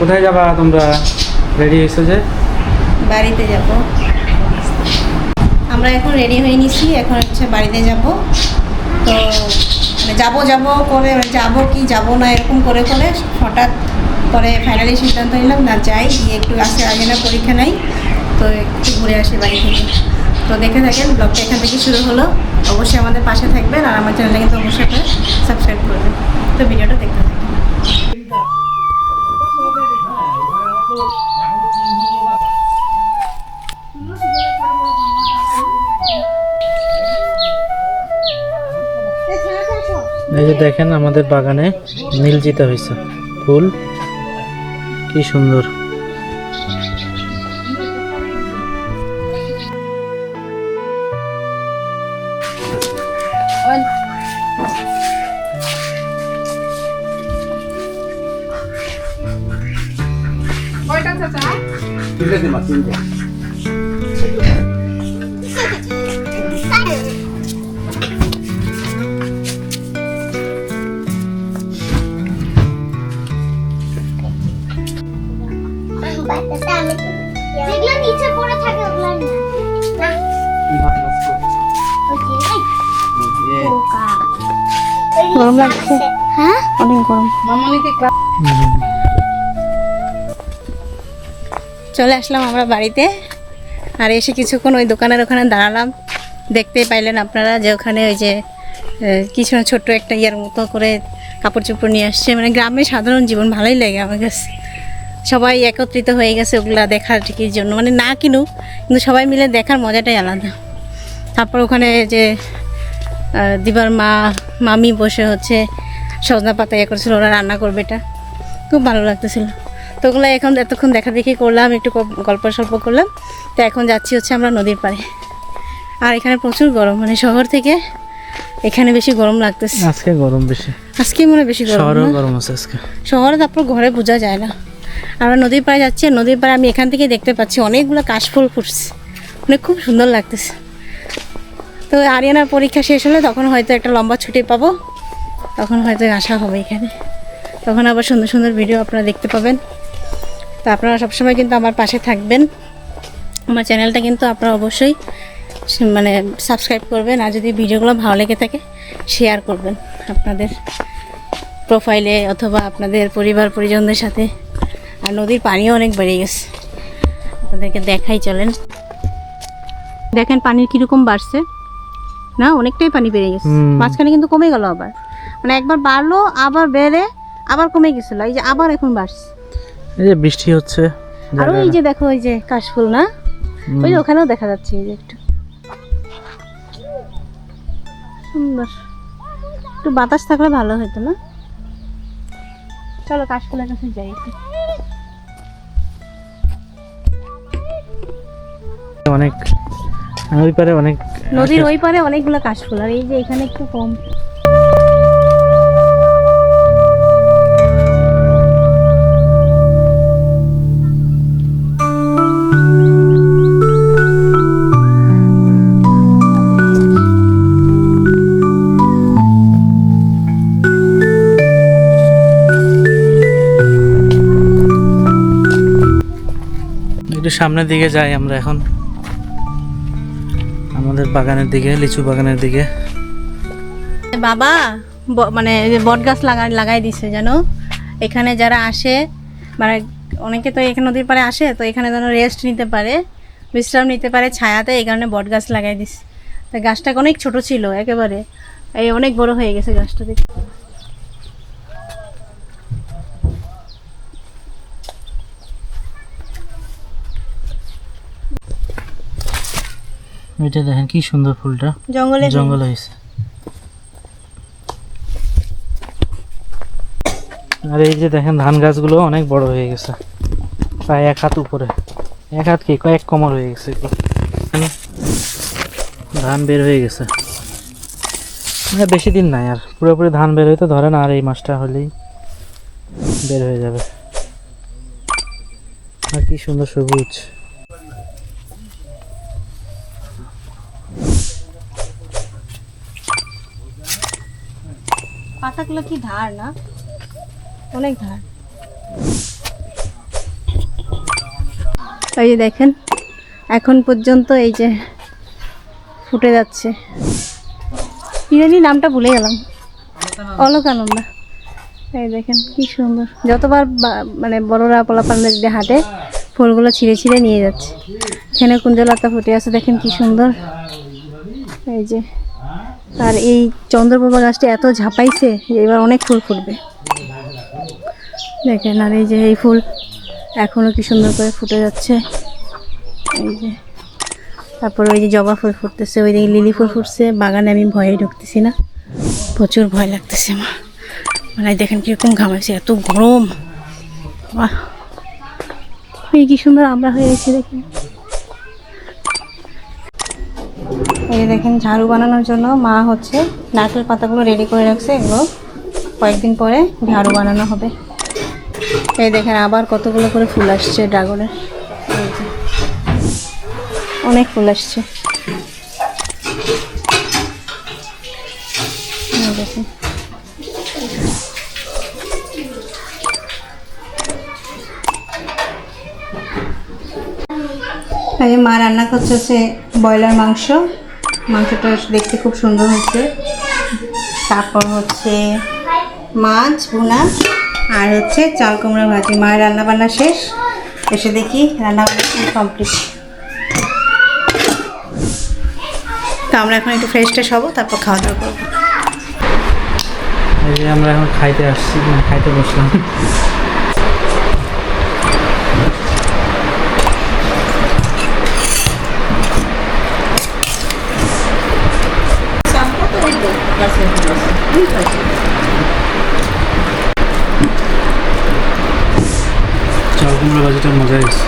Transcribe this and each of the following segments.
কোথায় যাবা তোমরা? রেডি হয়েছো যে? বাড়িতে যাব। আমরা এখন রেডি হয়ে নিছি, এখন হচ্ছে বাড়িতে যাব। তো মানে যাব যাব করে যাব কি, যাব না, এরকম করে করে হঠাৎ পরে ফাইনালি সিদ্ধান্ত নিলাম, না যাই, গিয়ে একটু আসে, আগে না পরীক্ষা নাই, তো একটু ঘুরে আসি বাড়ি থেকে। তো দেখে থাকেন ব্লগটা এখান থেকে শুরু হলো। অবশ্যই আমাদের পাশে থাকবেন আর আমার চ্যানেলটা কিন্তু অবশ্যই সাবস্ক্রাইব করবেন। তো ভিডিওটা দেখতে দেখেন আমাদের বাগানে নীলজিতা হয়েছে। ফুল কি সুন্দর। যেগুলো গরম। চলে আসলাম আমরা বাড়িতে। আর এসে কিছুক্ষণ ওই দোকানের ওখানে দাঁড়ালাম। দেখতেই পাইলেন আপনারা যে ওখানে ওই যে কিছু না ছোট্ট একটা ইয়ার মতো করে কাপড় চোপড় নিয়ে আসছে। মানে গ্রামের সাধারণ জীবন ভালোই লাগে আমার কাছে। সবাই একত্রিত হয়ে গেছে ওগুলা দেখার ঠিকই জন্য। মানে না কিনুক কিন্তু সবাই মিলে দেখার মজাটাই আলাদা। তারপর ওখানে যে দিবার মা মামি বসে হচ্ছে। সজনা পাতা ইয়ে করেছিল ওরা রান্না করবে এটা। খুব ভালো লাগতেছিল। তো ওগুলো এখন এতক্ষণ দেখা দেখি করলাম একটু গল্প সল্প করলাম। তো এখন যাচ্ছি হচ্ছে আমরা নদীর পাড়ে। আর এখানে প্রচুর গরম মানে শহর থেকে এখানে বেশি গরম লাগতেছে। আজকে গরম বেশি। আজকে মনে বেশি গরম শহরেও না? গরম আছে আজকে। শহরে তারপর ঘরে বোঝা যায় না। আমরা নদীর পাড়ে যাচ্ছি আর নদীর পাড়ে আমি এখান থেকে দেখতে পাচ্ছি অনেকগুলো কাশফুল ফুটছে। মানে খুব সুন্দর লাগতেছে। তো আরিয়ানার পরীক্ষা শেষ হলে তখন হয়তো একটা লম্বা ছুটি পাবো। তখন হয়তো আসা হবে এখানে। তখন আবার সুন্দর সুন্দর ভিডিও আপনারা দেখতে পাবেন। তো আপনারা সবসময় কিন্তু আমার পাশে থাকবেন। আমার চ্যানেলটা কিন্তু আপনারা অবশ্যই মানে সাবস্ক্রাইব করবেন আর যদি ভিডিওগুলো ভালো লেগে থাকে শেয়ার করবেন আপনাদের প্রোফাইলে অথবা আপনাদের পরিবার পরিজনদের সাথে। আর নদীর পানিও অনেক বেড়ে গেছে। আপনাদেরকে দেখাই চলেন। দেখেন পানির কীরকম বাড়ছে। না অনেকটাই পানি বেড়ে গেছে। মাঝখানে কিন্তু কমে গেল আবার। মানে একবার বাড়লো আবার বেড়ে আবার কমে গেছিল। এই যে আবার এখন বাড়ছে। এই যে বৃষ্টি হচ্ছে আর ওই যে দেখো ওই যে কাশফুল না? ওই ওখানেও দেখা যাচ্ছে এই যে একটু। সুন্দর। একটু বাতাস থাকলে ভালো হতো না? চলো কাশফুলের কাছে যাই একটু। অনেক ওই পারে অনেক নদীর ওই পারে অনেকগুলো কাশফুল আর এই যে এখানে একটু কম। একটু সামনের দিকে যাই আমরা এখন। আমাদের বাগানের দিকে, লিচু বাগানের দিকে। বাবা মানে বট গাছ লাগা লাগাই দিছে, জানো? এখানে যারা আসে মানে অনেকে তো এখানে নদীর পাড়ে আসে, তো এখানে যেন রেস্ট নিতে পারে, বিশ্রাম নিতে পারে ছায়াতে, এই কারণে বট গাছ লাগাই দিছে। তা গাছটা অনেক ছোট ছিল, একেবারে। এই অনেক বড় হয়ে গেছে গাছটা দেখতে। ওইটা দেখেন কি সুন্দর ফুলটা। জঙ্গলে জঙ্গল হয়েছে। আর এই যে দেখেন ধান গাছগুলো অনেক বড় হয়ে গেছে। প্রায় এক হাত উপরে। এক হাত কি? কয়েক কমর হয়ে গেছে ধান বের হয়ে গেছে। না বেশি দিন নাই আর। পুরোপুরি ধান বের হইতে ধরেন আর এই মাসটা হলেই বের হয়ে যাবে। আর কি সুন্দর সবুজ। পাতাগুলো কি ধার না? অনেক ধার। যে দেখেন, এখন পর্যন্ত এই যে ফুটে যাচ্ছে। জানি নামটা ভুলে গেলাম। অলকানন্দা এই দেখেন, কি সুন্দর। যতবার মানে বড়রা পোলাপানদের দিয়ে হাঁটে, ফুলগুলো ছিঁড়ে ছিঁড়ে নিয়ে যাচ্ছে। এখানে কুঞ্জলতা ফুটে আছে, দেখেন কি সুন্দর। এই যে আর এই চন্দ্রপ্রভা গাছটা এত ঝাঁপাইছে যে এবার অনেক ফুল ফুটবে। দেখেন, আর এই যে এই ফুল এখনও কি সুন্দর করে ফুটে যাচ্ছে। এই যে, তারপর ওই যে জবা ফুল ফুটতেছে, ওই দিকে লিলি ফুল ফুটছে। বাগানে আমি ভয়ে ঢুকতেছি না। প্রচুর ভয় লাগতেছে আমার মানে দেখেন কীরকম ঘামাইছে, এত গরম। এই কি সুন্দর আমরা হয়ে গেছি দেখেন। এই দেখেন ঝাড়ু বানানোর জন্য মা হচ্ছে নারকেল পাতাগুলো রেডি করে রাখছে। এগুলো কয়েকদিন পরে ঝাড়ু বানানো হবে। এই দেখেন আবার কতগুলো করে ফুল আসছে ড্রাগনের। অনেক ফুল আসছে। মা রান্না করছে হচ্ছে ব্রয়লার মাংস। মাংসটা দেখতে খুব সুন্দর হচ্ছে তারপর হচ্ছে মাছ, ভুনা, আর হচ্ছে চাল কুমড়া ভাজি। মায়ের রান্না বান্না শেষ। এসে দেখি রান্না কমপ্লিট তো আমরা এখন একটু ফ্রেশ ট্রেশ হব, তারপর খাওয়া দাওয়া করব। আমরা এখন খাইতে আসছি, খাইতে বসলাম। চাল কুমড়া ভাজিটা মজা হয়েছে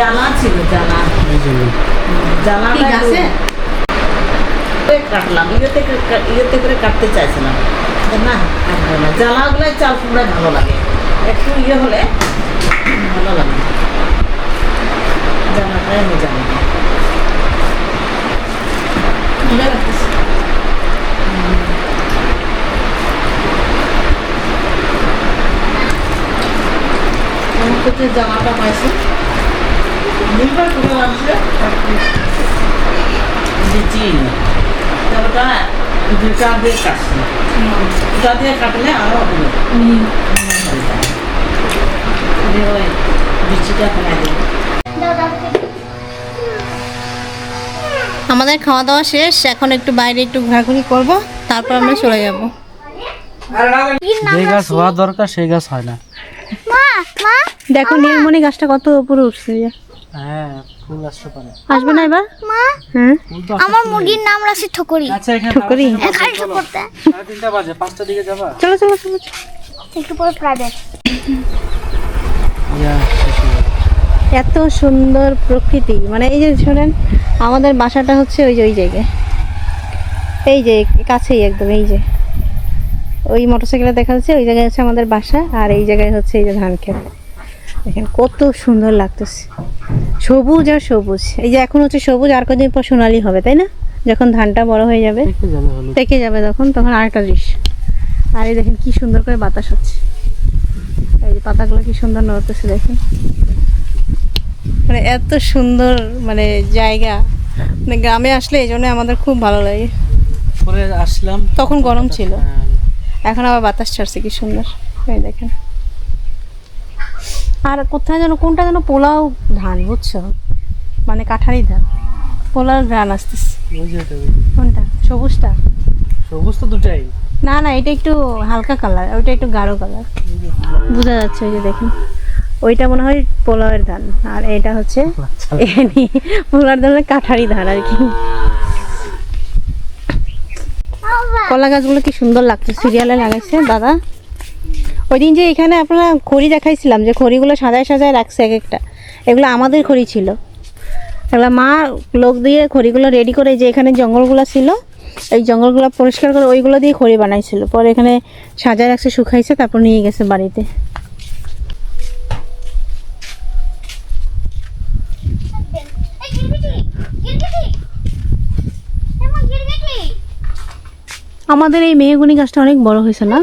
জানা ছিল জানা জানা আছে। কাটলাম ইয়েতে ইয়েতে করে কাটতে চাইছিলাম। না না। জ্বালাগুলো চাল কুমড়া ভালো লাগে। একটু ইয়ে হলে ভালো লাগে। জানাটাই আমি জানি না। মজা লাগতেছে আমি তো যে জামাটা পাইছি। নির্ভর করে লাগছে চিন। জামাটা দুটা দিয়ে কাটছি। দুটা দিয়ে কাটলে আরও ভালো যে ওই বিচিটা ফেলাই দেবো। দাও দাও আমাদের খাওয়া দাওয়া শেষ এখন একটু বাইরে একটু ঘোরাঘুরি করব তারপর আমরা চলে যাব। যে গাছ হওয়া দরকার সেই গাছ হয় না। দেখো নীলমণি গাছটা কত উপরে উঠছে হ্যাঁ ফুল আসতে পারে। আসবে না এবার? মা। হ্যাঁ। আমার মুরগির নাম রাখছি ঠকরি। আচ্ছা এখানে ঠুকরি। পড়তে। সাড়ে তিনটা বাজে পাঁচটার দিকে যাবা? চলো চলো চলো। একটু পরে প্রাইভেট। এত সুন্দর প্রকৃতি। মানে এই যে শোনেন আমাদের বাসাটা হচ্ছে ওই যে ওই জায়গায়। এই যে কাছেই একদম এই যে। ওই মোটরসাইকেলে দেখা যাচ্ছে ওই জায়গায় হচ্ছে আমাদের বাসা আর এই জায়গায় হচ্ছে এই যে ধান ক্ষেত দেখেন কত সুন্দর লাগতেছে। সবুজ আর সবুজ। এই যে এখন হচ্ছে সবুজ আর কদিন পর সোনালি হবে তাই না? যখন ধানটা বড় হয়ে যাবে পেকে যাবে তখন তখন আরেকটা দৃশ্য। আর এই দেখেন কি সুন্দর করে বাতাস হচ্ছে। এই যে পাতাগুলো কি সুন্দর নড়তেছে দেখেন। মানে এত সুন্দর মানে জায়গা। মানে গ্রামে আসলে এই জন্য আমাদের খুব ভালো লাগে। আসলাম। তখন গরম ছিল। হ্যাঁ, এখন আবার বাতাস ছাড়ছে কি সুন্দর। এই দেখেন। আর কোথায় যেন কোনটা যেন পোলাও ধান বুঝছ? মানে কাঠারি ধান। পোলাও ধান আসতেছে। কোনটা? সবুজটা? সবুজ তো দুটাই। না না এটা একটু হালকা কালার ওইটা একটু গাঢ় কালার। বোঝা যাচ্ছে ওই যে দেখুন। ওইটা মনে হয় পোলাওয়ের ধান আর এটা হচ্ছে পোলার ধানের কাঠারি ধান আর কি। কলা গাছগুলো কি সুন্দর লাগছে, সিরিয়ালে লাগাইছে, দাদা। ওই দিন যে এখানে আপনারা খড়ি দেখাইছিলাম, যে খড়িগুলো সাজায় সাজায় রাখছে এক একটা। এগুলো আমাদের খড়ি ছিল। এগুলো মা লোক দিয়ে খড়িগুলো রেডি করে যে এখানে জঙ্গলগুলো ছিল, এই জঙ্গলগুলো পরিষ্কার করে ওইগুলো দিয়ে খড়ি বানাইছিল। পরে এখানে সাজায় রাখছে, শুকাইছে, তারপর নিয়ে গেছে বাড়িতে। আমাদের এই মেহগুনি গাছটা অনেক বড় হয়েছে না?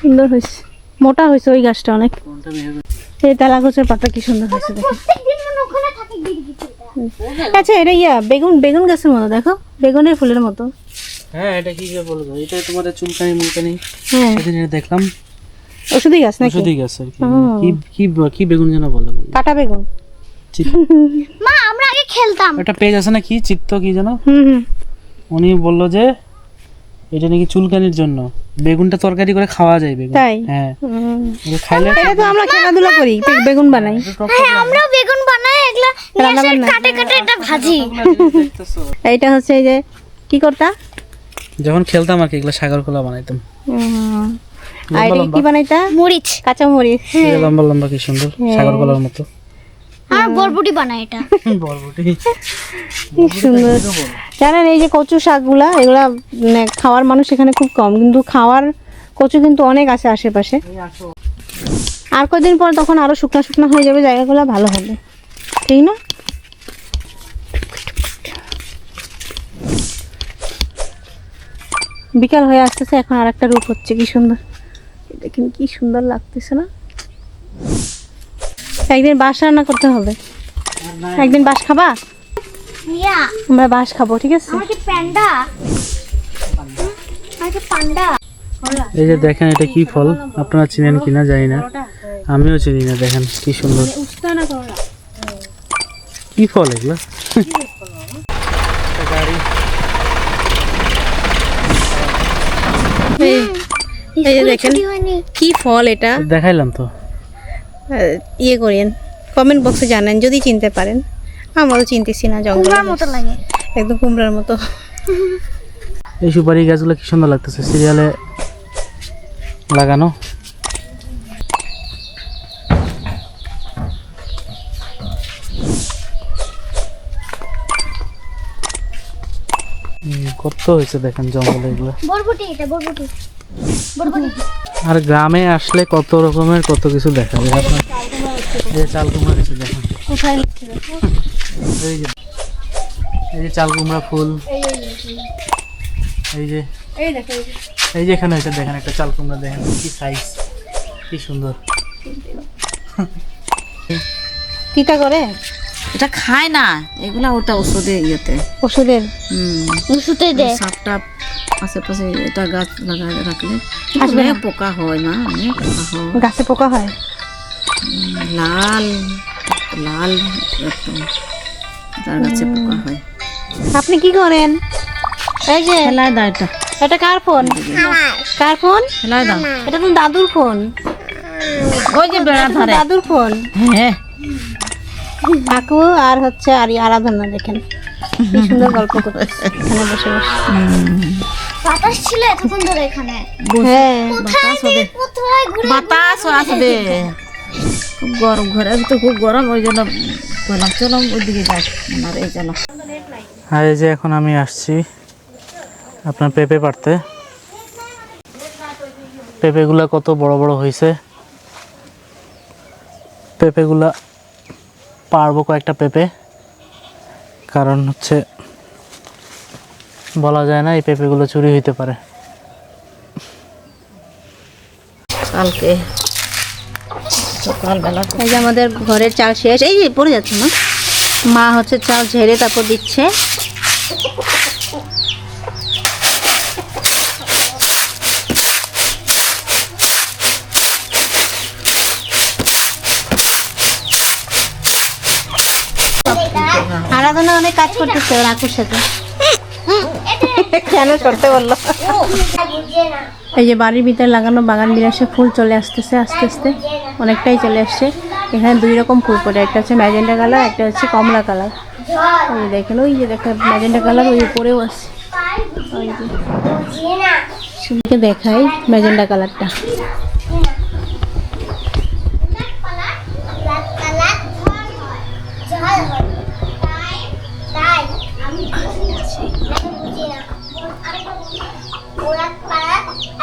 সুন্দর হয়েছে। মোটা হয়েছে ওই গাছটা অনেক। এই তেলা গাছের পাতা কি সুন্দর হয়েছে দেখো। প্রত্যেকদিন মানে ওখানে থাকে গিরগিটিটা আচ্ছা এটা ইয়া বেগুন বেগুন গাছের মতো দেখো। বেগুনের ফুলের মতো। হ্যাঁ এটা কি যে বলব এটা তোমাদের চুলকানি মুলকানি হ্যাঁ। সেদিন এটা দেখলাম। ওষুধি গাছ নাকি? ওষুধই গাছ আর কি। কি কি বেগুন যেন বলে। কাটা বেগুন। মা আমরা আগে খেলতাম। একটা পেজ আছে না কি? চিত্ত কি যেন? হুম হুম। উনি বলল যে এটা নাকি চুলকানির জন্য। বেগুনটা তরকারি করে খাওয়া যায় বেগুন। তাই? হ্যাঁ। এটা খাইলে এটা তো আমরা খেলাধুলা করি বে- বেগুন বানাই। হ্যাঁ আমরাও বেগুন বানাই এগুলা নিয়ে রান্না বান্না। কাটে কাটে এটা ভাজি। এইটা হচ্ছে এই যে কি করতা? যখন খেলতাম আর কি এগুলা সাগর কলা বানাইতাম। হুম। আর কি বানাইতা? মরিচ। কাঁচা মরিচ এই লম্বা লম্বা কি সুন্দর সাগর কলার মতো। আর বরবটি বানাই এটা। বরবটি। কি সুন্দর। জানেন এই যে কচু শাকগুলা এগুলা মানে খাওয়ার মানুষ এখানে খুব কম কিন্তু খাওয়ার কচু কিন্তু অনেক আছে আশেপাশে। আর কদিন পর তখন আরও শুকনা শুকনা হয়ে যাবে জায়গাগুলো ভালো হবে। ঠিক না? বিকাল হয়ে আসতেছে এখন আর একটা রূপ হচ্ছে কি সুন্দর। দেখেন কি সুন্দর লাগতেছে না? একদিন বাস রান্না করতে হবে। একদিন বাস খাবা? আমরা বাস খাব ঠিক আছে? এই যে দেখেন এটা কি ফল? আপনারা চিনেন কিনা জানি না। আমিও চিনি না দেখেন কি সুন্দর। কি ফল এগুলো? এই দেখেন কি ফল এটা? দেখাইলাম তো। ইয়ে করেন কমেন্ট বক্সে জানেন যদি চিনতে পারেন। আমারও চিনতেছি না জঙ্গল মতো লাগে। একদম কুমড়ার মতো। এই সুপারি গাছগুলো কি সুন্দর লাগতেছে? সিরিয়ালে লাগানো। কত হয়েছে দেখেন জঙ্গলে এগুলো? বরবটি এটা বরবটি। আর গ্রামে আসলে কত রকমের কত কিছু দেখা যায়। আপনার এই চাল কুমড়া কিছু দেখেন কোথায় এই যে এই যে চাল কুমড়া ফুল। এই যে এই দেখেন এই যে এখানে এটা দেখেন একটা চাল কুমড়া দেখেন কি সাইজ কি সুন্দর। তিতা করে? এটা খায় না এগুলা ওটা ওষুধে ইয়েতে। ওষুধের? হুম। উসুতে দে সাপটা আশেপাশে এটা গাছ লাগায় রাখলে। অনেক পোকা হয় মা অনেক পোকা হয়। গাছে পোকা হয়? লাল লাল একদম। তার গাছে পোকা হয়। আপনি কি করেন? এই যে ফেলায় দাও এটা। এটা কার ফোন? কার ফোন? ফেলায় দাও। এটা তো দাদুর ফোন। ওই যে বেড়া ধরে। দাদুর ফোন। হ্যাঁ। কাকু আর হচ্ছে আর আরাধনা দেখেন। কি সুন্দর গল্প করতে এখানে বসে বসে। বাতাস ছিল এতক্ষণ ধরে এখানে। হ্যাঁ। বাতাস হবে। বাতাস আসবে খুব গরম ঘরে তো খুব গরম ওই জন্য বললাম চলো ওইদিকে যাই। আর এই চলো। আর এই যে এখন আমি আসছি আপনার পেঁপে পাড়তে। পেঁপেগুলা কত বড় বড় হয়েছে পেঁপেগুলা পারব কয়েকটা পেঁপে। কারণ হচ্ছে বলা যায় না এই পেঁপেগুলো চুরি হইতে পারে। কালকে সকালবেলা এই যে আমাদের ঘরের চাল শেষ এই যে পড়ে যাচ্ছে না? মা হচ্ছে চাল ঝেড়ে তারপর দিচ্ছে। আরাধনা অনেক কাজ করতেছে ওর আকুর সাথে। কেন করতে বলল? এই যে বাড়ির ভিতরে লাগানো বাগান বিলাসে ফুল চলে আসতেছে আস্তে আস্তে। অনেকটাই চলে আসছে। এখানে দুই রকম ফুল পড়ে একটা হচ্ছে ম্যাজেন্ডা কালার একটা হচ্ছে কমলা কালার। ওই দেখেন ওই যে দেখেন ম্যাজেন্ডা কালার ওই উপরেও আছে। ওই যে। দেখাই ম্যাজেন্ডা কালারটা।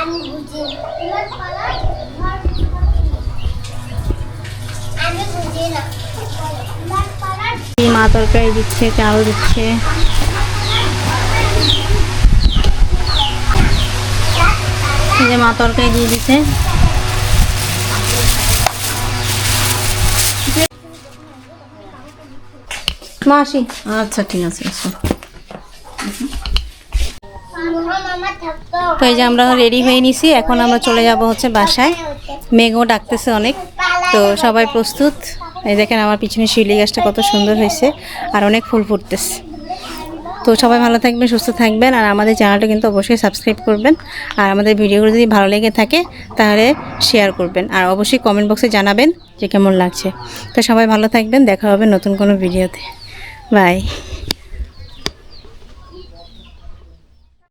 আমি বুঝি মা তরকারি দিচ্ছে চাল দিচ্ছে। যে মা তরকারি দিয়ে দিছে। মাসি আচ্ছা ঠিক আছে তো এই যে আমরা রেডি হয়ে নিছি, এখন আমরা চলে যাব হচ্ছে বাসায়। মেঘও ডাকতেছে অনেক। তো সবাই প্রস্তুত। এই দেখেন আমার পিছনে শিউলি গাছটা কত সুন্দর হয়েছে, আর অনেক ফুল ফুটতেছে। তো সবাই ভালো থাকবেন, সুস্থ থাকবেন, আর আমাদের চ্যানেলটা কিন্তু অবশ্যই সাবস্ক্রাইব করবেন। আর আমাদের ভিডিওগুলো যদি ভালো লেগে থাকে, তাহলে শেয়ার করবেন। আর অবশ্যই কমেন্ট বক্সে জানাবেন যে কেমন লাগছে। তো সবাই ভালো থাকবেন, দেখা হবে নতুন কোনো ভিডিওতে বাই